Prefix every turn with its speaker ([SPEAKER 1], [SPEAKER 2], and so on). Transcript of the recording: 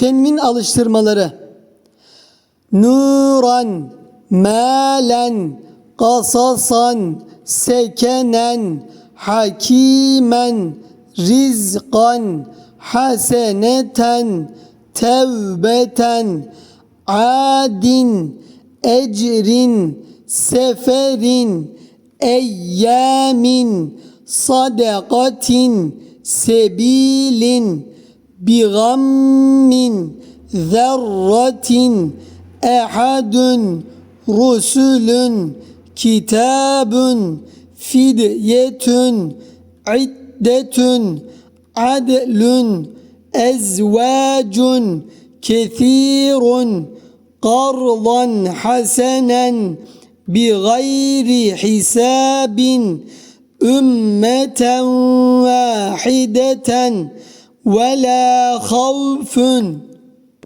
[SPEAKER 1] Tenvin alıştırmaları. Nuran, malen, kasasan, sekenen, hakimen, rizqan, haseneten, tevbeten, adin, ecrin, seferin, eyyamin, sadakatin, sebilin, bigammin, zerratin, ehadun, rusulun, kitabun, fidyetun, iddetun, adlun, ezvacun, kethirun, قرضا حسنا بغير حساب أمة واحدة ولا خوف